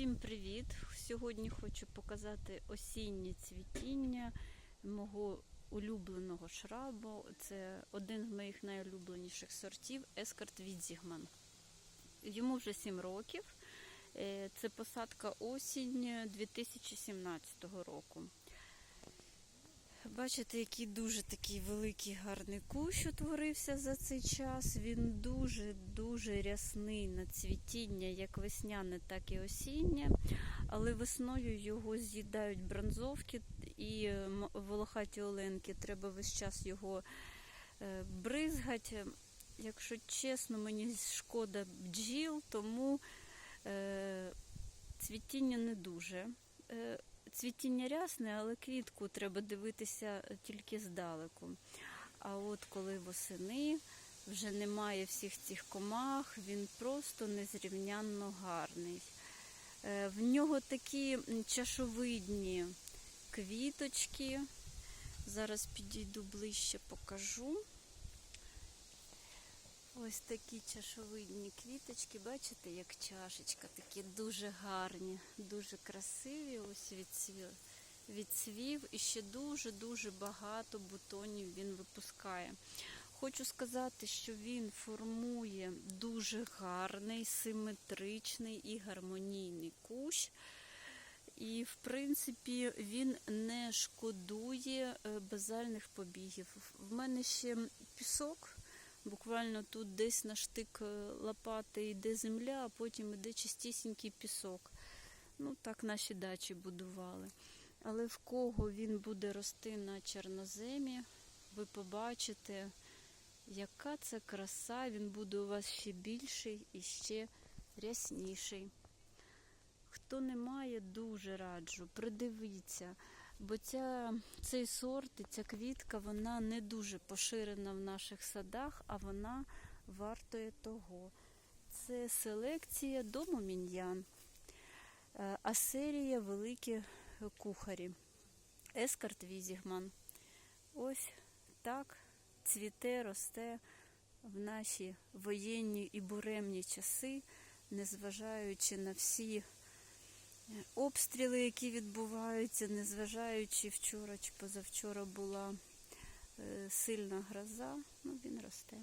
Всім привіт! Сьогодні хочу показати осіннє цвітіння мого улюбленого шрабу. Це один з моїх найулюбленіших сортів Ескарт Відзігман. Йому вже 7 років. Е, Це посадка осінь 2017 року. Бачите, який дуже такий великий гарний кущ утворився за цей час. Він дуже-дуже рясний на цвітіння, як весняне, так і осіннє. Але весною його з'їдають бронзовки і волохаті оленки. Треба весь час його е, бризгати. Якщо чесно, мені шкода бджіл, тому е, цвітіння не дуже. Цвітіння рясне, але квітку треба дивитися тільки здалеку. А от коли восени вже немає всіх цих комах, він просто незрівнянно гарний. Е, В нього такі чашовидні квіточки. Зараз підійду ближче, покажу. Ось такі чашовидні квіточки, бачите, як чашечка, такі дуже гарні, дуже красиві. Ось відцвів, відцвів і ще дуже-дуже багато бутонів він випускає. Хочу сказати, що він формує дуже гарний, симетричний і гармонійний кущ. І, в принципі, він не шкодує е, базальних побігів. В мене ще пісок. Буквально тут десь на штик е, лопати йде земля, а потім йде чистісінький пісок. Ну, так наші дачі будували. Але в кого він буде рости на чорноземі, ви побачите, яка це краса, він буде у вас ще більший і ще рясніший. Хто не має, дуже раджу, придивіться. Бо ця, цей сорт і ця квітка вона не дуже поширена в наших садах, а вона вартує того. Це селекція дому міньян, е, а серія великі кухарі. Ескарт Візігман. Ось так цвіте, росте в наші воєнні і буремні часи, незважаючи на всі обстріли, які відбуваються, незважаючи вчора чи позавчора була е, сильна гроза, ну він росте.